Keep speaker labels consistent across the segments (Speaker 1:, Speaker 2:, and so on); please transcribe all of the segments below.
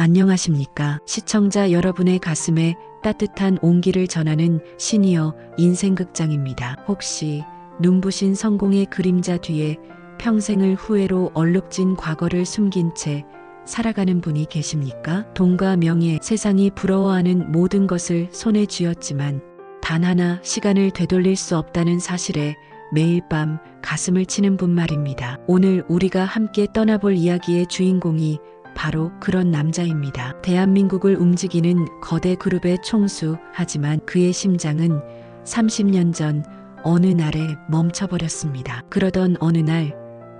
Speaker 1: 안녕하십니까. 시청자 여러분의 가슴에 따뜻한 온기를 전하는 시니어 인생극장입니다. 혹시 눈부신 성공의 그림자 뒤에 평생을 후회로 얼룩진 과거를 숨긴 채 살아가는 분이 계십니까? 돈과 명예, 세상이 부러워하는 모든 것을 손에 쥐었지만 단 하나 시간을 되돌릴 수 없다는 사실에 매일 밤 가슴을 치는 분 말입니다. 오늘 우리가 함께 떠나볼 이야기의 주인공이 바로 그런 남자입니다. 대한민국을 움직이는 거대 그룹의 총수, 하지만 그의 심장은 30년 전 어느 날에 멈춰버렸습니다. 그러던 어느 날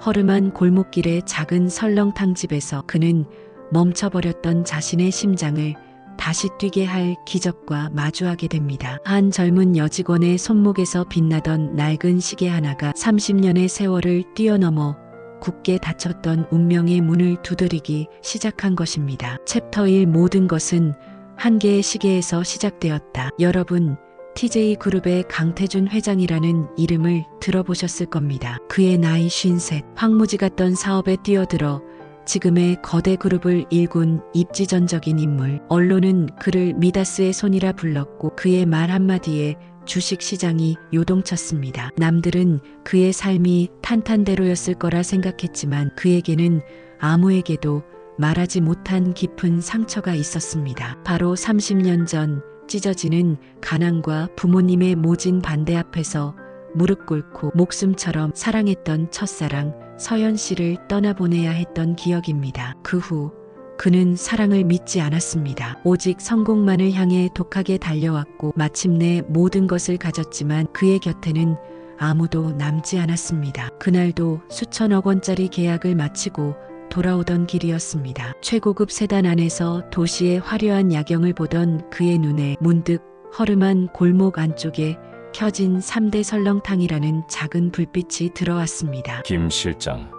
Speaker 1: 허름한 골목길의 작은 설렁탕 집에서 그는 멈춰버렸던 자신의 심장을 다시 뛰게 할 기적과 마주하게 됩니다. 한 젊은 여직원의 손목에서 빛나던 낡은 시계 하나가 30년의 세월을 뛰어넘어 굳게 닫혔던 운명의 문을 두드리기 시작한 것입니다. 챕터 1 모든 것은 한 개의 시계에서 시작되었다. 여러분, TJ 그룹의 강태준 회장이라는 이름을 들어보셨을 겁니다. 그의 나이 53, 황무지 같던 사업에 뛰어들어 지금의 거대 그룹을 일군 입지전적인 인물. 언론은 그를 미다스의 손이라 불렀고 그의 말 한마디에 주식 시장이 요동쳤습니다. 남들은 그의 삶이 탄탄대로였을 거라 생각했지만 그에게는 아무에게도 말하지 못한 깊은 상처가 있었습니다. 바로 30년 전 찢어지는 가난과 부모님의 모진 반대 앞에서 무릎 꿇고 목숨처럼 사랑했던 첫사랑 서연 씨를 떠나보내야 했던 기억입니다. 그 후 그는 사랑을 믿지 않았습니다. 오직 성공만을 향해 독하게 달려왔고 마침내 모든 것을 가졌지만 그의 곁에는 아무도 남지 않았습니다. 그날도 수천억 원짜리 계약을 마치고 돌아오던 길이었습니다. 최고급 세단 안에서 도시의 화려한 야경을 보던 그의 눈에 문득 허름한 골목 안쪽에 켜진 3대 설렁탕이라는 작은 불빛이 들어왔습니다.
Speaker 2: 김 실장,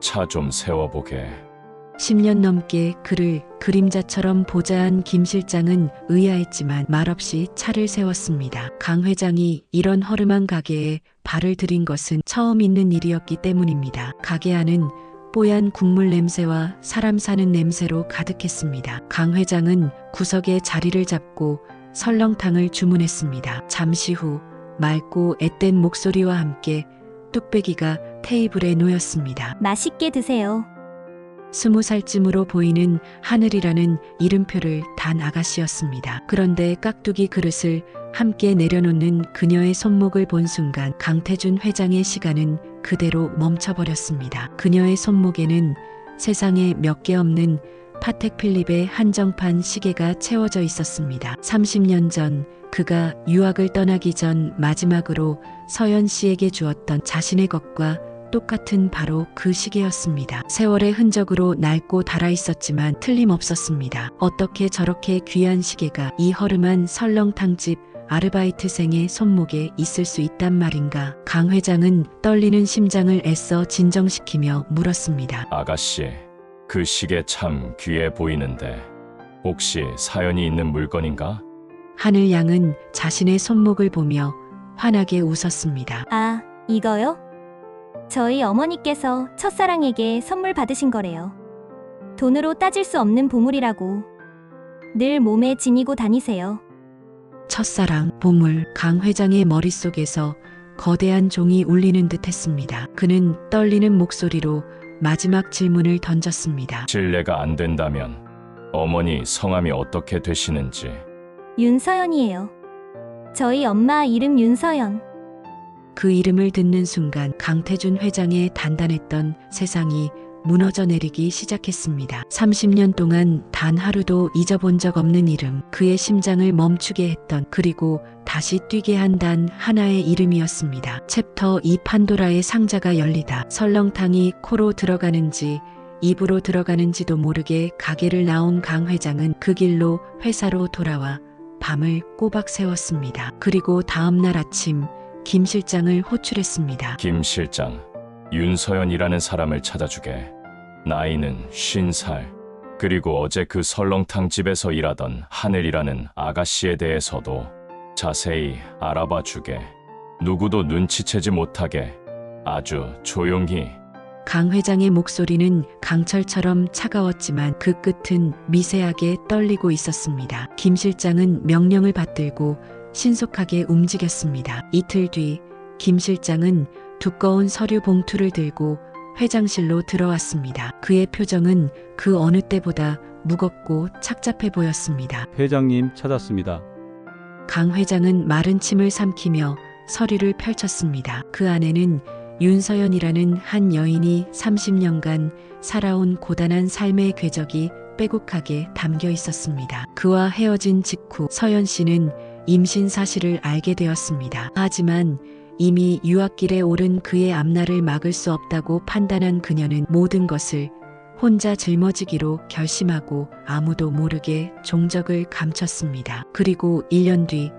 Speaker 2: 차 좀 세워보게.
Speaker 1: 10년 넘게 그를 그림자처럼 보좌한 김 실장은 의아했지만 말없이 차를 세웠습니다. 강 회장이 이런 허름한 가게에 발을 들인 것은 처음 있는 일이었기 때문입니다. 가게 안은 뽀얀 국물 냄새와 사람 사는 냄새로 가득했습니다. 강 회장은 구석에 자리를 잡고 설렁탕을 주문했습니다. 잠시 후 맑고 앳된 목소리와 함께 뚝배기가 테이블에 놓였습니다.
Speaker 3: 맛있게 드세요.
Speaker 1: 스무 살쯤으로 보이는 하늘이라는 이름표를 단 아가씨였습니다. 그런데 깍두기 그릇을 함께 내려놓는 그녀의 손목을 본 순간 강태준 회장의 시간은 그대로 멈춰버렸습니다. 그녀의 손목에는 세상에 몇 개 없는 파텍 필립의 한정판 시계가 채워져 있었습니다. 30년 전 그가 유학을 떠나기 전 마지막으로 서연 씨에게 주었던 자신의 것과 똑같은 바로 그 시계였습니다. 세월의 흔적으로 낡고 닳아 있었지만 틀림없었습니다. 어떻게 저렇게 귀한 시계가 이 허름한 설렁탕집 아르바이트생의 손목에 있을 수 있단 말인가. 강 회장은 떨리는 심장을 애써 진정시키며 물었습니다.
Speaker 2: 아가씨, 그 시계 참 귀해 보이는데 혹시 사연이 있는 물건인가?
Speaker 1: 하늘 양은 자신의 손목을 보며 환하게 웃었습니다.
Speaker 3: 아, 이거요? 저희 어머니께서 첫사랑에게 선물 받으신 거래요. 돈으로 따질 수 없는 보물이라고. 늘 몸에 지니고 다니세요.
Speaker 1: 첫사랑, 보물, 강 회장의 머릿속에서 거대한 종이 울리는 듯 했습니다. 그는 떨리는 목소리로 마지막 질문을 던졌습니다.
Speaker 2: 실례가 안 된다면 어머니 성함이 어떻게 되시는지
Speaker 3: 윤서연이에요. 저희 엄마 이름 윤서연.
Speaker 1: 그 이름을 듣는 순간 강태준 회장의 단단했던 세상이 무너져 내리기 시작했습니다. 30년 동안 단 하루도 잊어본 적 없는 이름, 그의 심장을 멈추게 했던 그리고 다시 뛰게 한 단 하나의 이름이었습니다. 챕터 2 판도라의 상자가 열리다. 설렁탕이 코로 들어가는지 입으로 들어가는지도 모르게 가게를 나온 강 회장은 그 길로 회사로 돌아와 밤을 꼬박 세웠습니다. 그리고 다음 날 아침 김 실장을 호출했습니다.
Speaker 2: 김 실장, 윤서연이라는 사람을 찾아주게. 나이는 50살. 그리고 어제 그 설렁탕 집에서 일하던 하늘이라는 아가씨에 대해서도 자세히 알아봐 주게. 누구도 눈치채지 못하게 아주 조용히
Speaker 1: 강 회장의 목소리는 강철처럼 차가웠지만 그 끝은 미세하게 떨리고 있었습니다. 김 실장은 명령을 받들고 신속하게 움직였습니다. 이틀 뒤 김 실장은 두꺼운 서류 봉투를 들고 회장실로 들어왔습니다. 그의 표정은 그 어느 때보다 무겁고 착잡해 보였습니다.
Speaker 4: 회장님 찾았습니다.
Speaker 1: 강 회장은 마른 침을 삼키며 서류를 펼쳤습니다. 그 안에는 윤서연이라는 한 여인이 30년간 살아온 고단한 삶의 궤적이 빼곡하게 담겨 있었습니다. 그와 헤어진 직후 서연 씨는 임신 사실을 알게 되었습니다. 하지만 이미 유학길에 오른 그의 앞날을 막을 수 없다고 판단한 그녀는 모든 것을 혼자 짊어지기로 결심하고 아무도 모르게 종적을 감췄습니다. 그리고 1년 뒤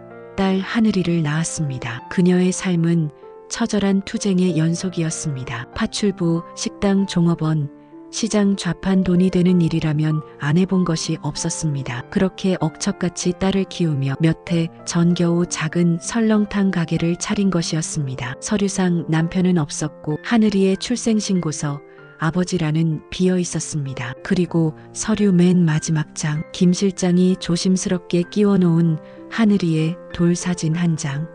Speaker 1: 딸 하늘이를 낳았습니다. 그녀의 삶은 처절한 투쟁의 연속이었습니다. 파출부, 식당 종업원, 시장 좌판 돈이 되는 일이라면 안 해본 것이 없었습니다. 그렇게 억척같이 딸을 키우며 몇 해 전 겨우 작은 설렁탕 가게를 차린 것이었습니다. 서류상 남편은 없었고 하늘이의 출생신고서, 아버지라는 비어 있었습니다. 그리고 서류 맨 마지막 장, 김 실장이 조심스럽게 끼워 놓은 하늘이의 돌 사진 한 장.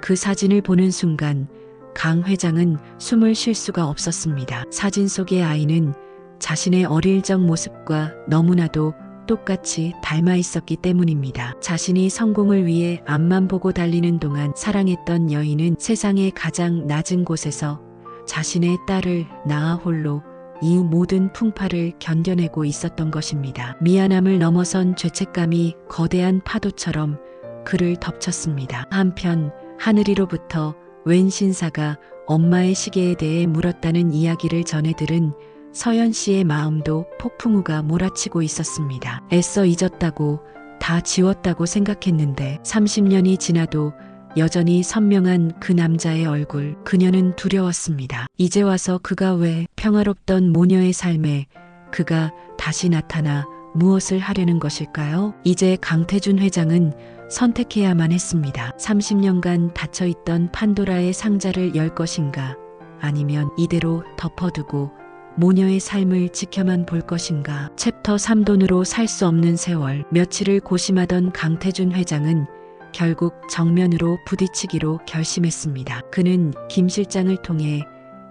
Speaker 1: 그 사진을 보는 순간 강 회장은 숨을 쉴 수가 없었습니다. 사진 속의 아이는 자신의 어릴 적 모습과 너무나도 똑같이 닮아 있었기 때문입니다. 자신이 성공을 위해 앞만 보고 달리는 동안 사랑했던 여인은 세상의 가장 낮은 곳에서 자신의 딸을 낳아 홀로 이 모든 풍파를 견뎌내고 있었던 것입니다. 미안함을 넘어선 죄책감이 거대한 파도처럼 그를 덮쳤습니다. 한편 하늘이로부터 웬 신사가 엄마의 시계에 대해 물었다는 이야기를 전해 들은 서연 씨의 마음도 폭풍우가 몰아치고 있었습니다. 애써 잊었다고 다 지웠다고 생각했는데 30년이 지나도 여전히 선명한 그 남자의 얼굴, 그녀는 두려웠습니다. 이제 와서 그가 왜 평화롭던 모녀의 삶에 그가 다시 나타나 무엇을 하려는 것일까요? 이제 강태준 회장은 선택해야만 했습니다. 30년간 닫혀있던 판도라의 상자를 열 것인가? 아니면 이대로 덮어두고 모녀의 삶을 지켜만 볼 것인가? 챕터 3돈으로 살 수 없는 세월. 며칠을 고심하던 강태준 회장은 결국 정면으로 부딪히기로 결심했습니다. 그는 김 실장을 통해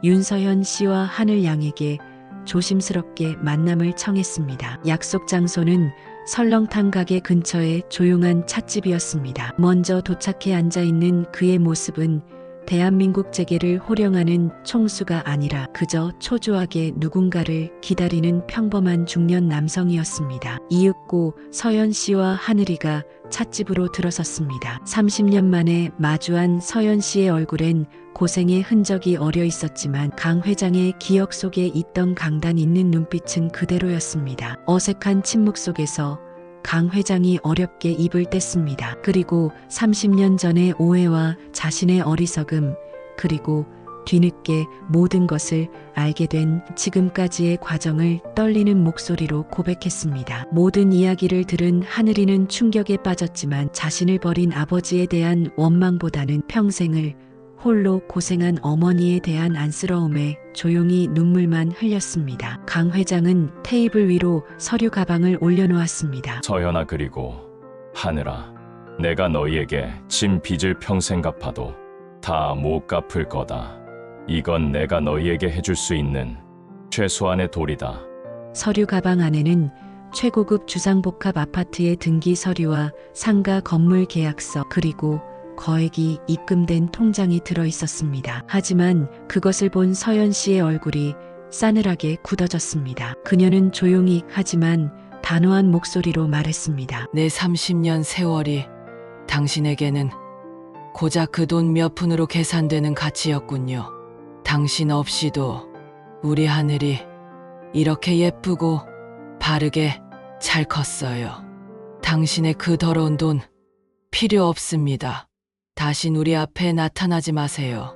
Speaker 1: 윤서현 씨와 하늘 양에게 조심스럽게 만남을 청했습니다. 약속 장소는 설렁탕 가게 근처의 조용한 찻집이었습니다. 먼저 도착해 앉아 있는 그의 모습은 대한민국 재계를 호령하는 총수가 아니라 그저 초조하게 누군가를 기다리는 평범한 중년 남성이었습니다. 이윽고 서연 씨와 하늘이가 찻집으로 들어섰습니다. 30년 만에 마주한 서연 씨의 얼굴엔 고생의 흔적이 어려 있었지만 강 회장의 기억 속에 있던 강단 있는 눈빛은 그대로였습니다. 어색한 침묵 속에서 강 회장이 어렵게 입을 뗐습니다. 그리고 30년 전의 오해와 자신의 어리석음, 그리고 뒤늦게 모든 것을 알게 된 지금까지의 과정을 떨리는 목소리로 고백했습니다. 모든 이야기를 들은 하늘이는 충격에 빠졌지만 자신을 버린 아버지에 대한 원망보다는 평생을 홀로 고생한 어머니에 대한 안쓰러움에 조용히 눈물만 흘렸습니다. 강 회장은 테이블 위로 서류 가방을 올려놓았습니다.
Speaker 2: 서연아 그리고 하늘아 내가 너희에게 진 빚을 평생 갚아도 다 못 갚을 거다. 이건 내가 너희에게 해줄 수 있는 최소한의 도리다.
Speaker 1: 서류 가방 안에는 최고급 주상복합 아파트의 등기 서류와 상가 건물 계약서 그리고 거액이 입금된 통장이 들어 있었습니다. 하지만 그것을 본 서연 씨의 얼굴이 싸늘하게 굳어졌습니다. 그녀는 조용히 하지만 단호한 목소리로 말했습니다.
Speaker 5: 내 30년 세월이 당신에게는 고작 그 돈 몇 푼으로 계산되는 가치였군요. 당신 없이도 우리 하늘이 이렇게 예쁘고 바르게 잘 컸어요. 당신의 그 더러운 돈 필요 없습니다. 다신 우리 앞에 나타나지 마세요.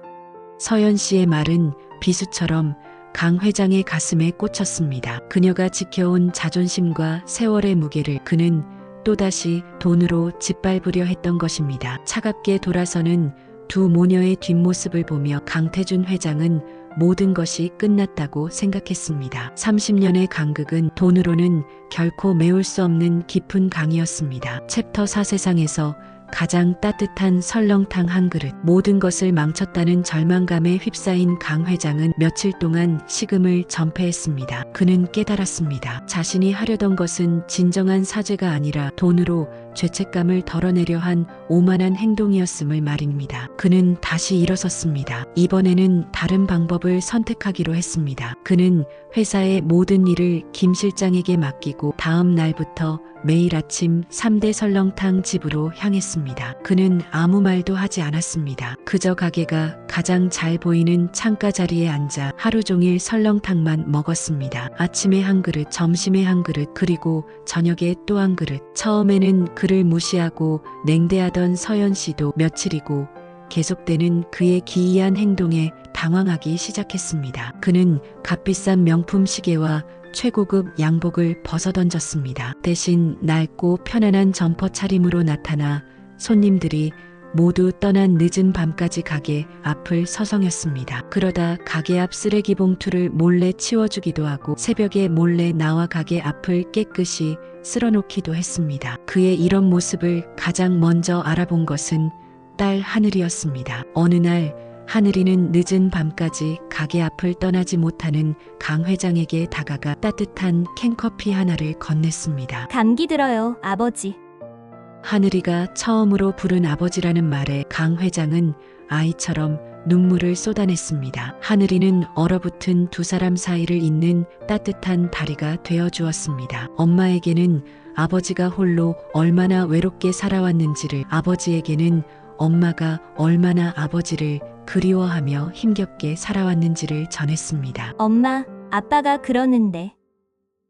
Speaker 1: 서연 씨의 말은 비수처럼 강 회장의 가슴에 꽂혔습니다. 그녀가 지켜온 자존심과 세월의 무게를 그는 또다시 돈으로 짓밟으려 했던 것입니다. 차갑게 돌아서는 두 모녀의 뒷모습을 보며 강태준 회장은 모든 것이 끝났다고 생각했습니다. 30년의 간극은 돈으로는 결코 메울 수 없는 깊은 강이었습니다. 챕터 4 세상에서 가장 따뜻한 설렁탕 한 그릇. 모든 것을 망쳤다는 절망감에 휩싸인 강 회장은 며칠 동안 식음을 전폐했습니다. 그는 깨달았습니다. 자신이 하려던 것은 진정한 사죄가 아니라 돈으로 죄책감을 덜어내려 한 오만한 행동이었음을 말입니다. 그는 다시 일어섰습니다. 이번에는 다른 방법을 선택하기로 했습니다. 그는 회사의 모든 일을 김 실장에게 맡기고 다음 날부터 매일 아침 3대 설렁탕 집으로 향했습니다. 그는 아무 말도 하지 않았습니다. 그저 가게가 가장 잘 보이는 창가 자리에 앉아 하루 종일 설렁탕만 먹었습니다. 아침에 한 그릇, 점심에 한 그릇, 그리고 저녁에 또 한 그릇. 처음에는 그를 무시하고 냉대하던 서연 씨도 며칠이고 계속되는 그의 기이한 행동에 당황하기 시작했습니다. 그는 값비싼 명품 시계와 최고급 양복을 벗어던졌습니다. 대신 낡고 편안한 점퍼 차림으로 나타나 손님들이 모두 떠난 늦은 밤까지 가게 앞을 서성였습니다. 그러다 가게 앞 쓰레기 봉투를 몰래 치워주기도 하고 새벽에 몰래 나와 가게 앞을 깨끗이 쓸어놓기도 했습니다. 그의 이런 모습을 가장 먼저 알아본 것은 딸 하늘이었습니다. 어느 날 하늘이는 늦은 밤까지 가게 앞을 떠나지 못하는 강 회장에게 다가가 따뜻한 캔커피 하나를 건넸습니다.
Speaker 3: 감기 들어요, 아버지.
Speaker 1: 하늘이가 처음으로 부른 아버지라는 말에 강 회장은 아이처럼 눈물을 쏟아냈습니다. 하늘이는 얼어붙은 두 사람 사이를 잇는 따뜻한 다리가 되어 주었습니다. 엄마에게는 아버지가 홀로 얼마나 외롭게 살아왔는지를 아버지에게는 엄마가 얼마나 아버지를 그리워하며 힘겹게 살아왔는지를 전했습니다.
Speaker 3: 엄마, 아빠가 그러는데.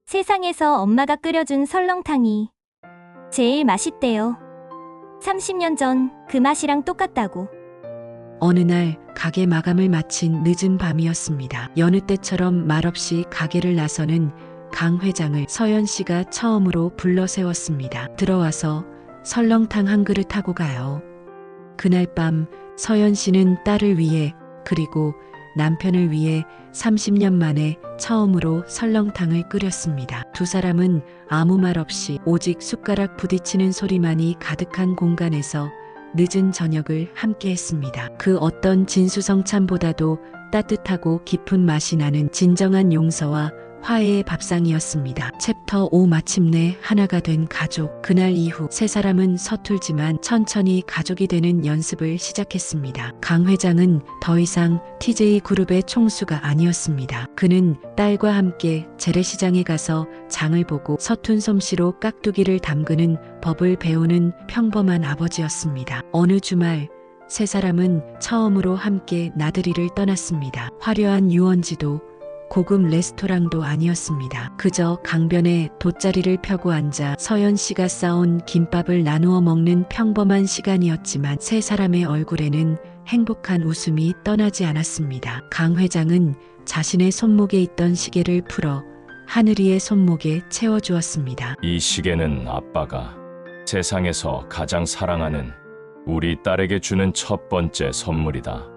Speaker 3: 세상에서 엄마가 끓여준 설렁탕이 제일 맛있대요. 30년 전 그 맛이랑 똑같다고.
Speaker 1: 어느 날 가게 마감을 마친 늦은 밤이었습니다. 여느 때처럼 말없이 가게를 나서는 강 회장을 서연 씨가 처음으로 불러 세웠습니다. 들어와서 설렁탕 한 그릇 하고 가요. 그날 밤 서연 씨는 딸을 위해 그리고 남편을 위해 30년 만에 처음으로 설렁탕을 끓였습니다. 두 사람은 아무 말 없이 오직 숟가락 부딪히는 소리만이 가득한 공간에서 늦은 저녁을 함께 했습니다. 그 어떤 진수성찬보다도 따뜻하고 깊은 맛이 나는 진정한 용서와 화해의 밥상이었습니다. 챕터 5 마침내 하나가 된 가족. 그날 이후 세 사람은 서툴지만 천천히 가족이 되는 연습을 시작했습니다. 강 회장은 더 이상 TJ 그룹의 총수가 아니었습니다. 그는 딸과 함께 재래시장에 가서 장을 보고 서툰 솜씨로 깍두기를 담그는 법을 배우는 평범한 아버지였습니다. 어느 주말 세 사람은 처음으로 함께 나들이를 떠났습니다. 화려한 유원지도 고급 레스토랑도 아니었습니다. 그저 강변에 돗자리를 펴고 앉아 서연 씨가 싸온 김밥을 나누어 먹는 평범한 시간이었지만 세 사람의 얼굴에는 행복한 웃음이 떠나지 않았습니다. 강 회장은 자신의 손목에 있던 시계를 풀어 하늘이의 손목에 채워주었습니다.
Speaker 2: 이 시계는 아빠가 세상에서 가장 사랑하는 우리 딸에게 주는 첫 번째 선물이다.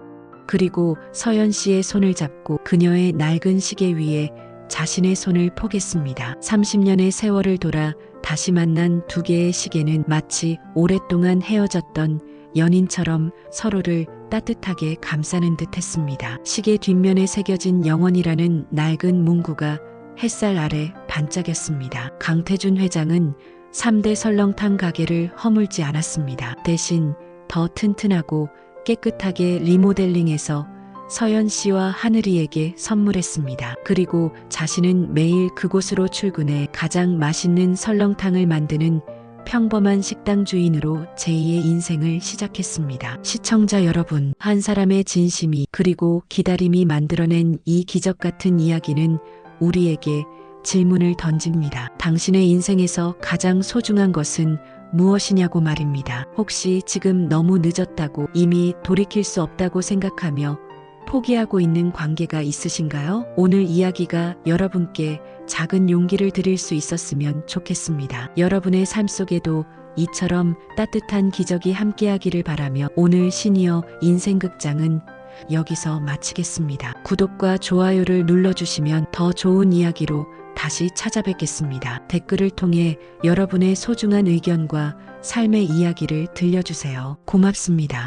Speaker 1: 그리고 서연 씨의 손을 잡고 그녀의 낡은 시계 위에 자신의 손을 포겠습니다. 30년의 세월을 돌아 다시 만난 두 개의 시계는 마치 오랫동안 헤어졌던 연인처럼 서로를 따뜻하게 감싸는 듯 했습니다. 시계 뒷면에 새겨진 영원이라는 낡은 문구가 햇살 아래 반짝였습니다. 강태준 회장은 3대 설렁탕 가게를 허물지 않았습니다. 대신 더 튼튼하고 깨끗하게 리모델링해서 서연 씨와 하늘이에게 선물했습니다. 그리고 자신은 매일 그곳으로 출근해 가장 맛있는 설렁탕을 만드는 평범한 식당 주인으로 제2의 인생을 시작했습니다. 시청자 여러분, 한 사람의 진심이 그리고 기다림이 만들어낸 이 기적 같은 이야기는 우리에게 질문을 던집니다. 당신의 인생에서 가장 소중한 것은 무엇이냐고 말입니다. 혹시 지금 너무 늦었다고 이미 돌이킬 수 없다고 생각하며 포기하고 있는 관계가 있으신가요? 오늘 이야기가 여러분께 작은 용기를 드릴 수 있었으면 좋겠습니다. 여러분의 삶 속에도 이처럼 따뜻한 기적이 함께하기를 바라며 오늘 시니어 인생극장은 여기서 마치겠습니다. 구독과 좋아요를 눌러주시면 더 좋은 이야기로 다시 찾아뵙겠습니다. 댓글을 통해 여러분의 소중한 의견과 삶의 이야기를 들려주세요. 고맙습니다.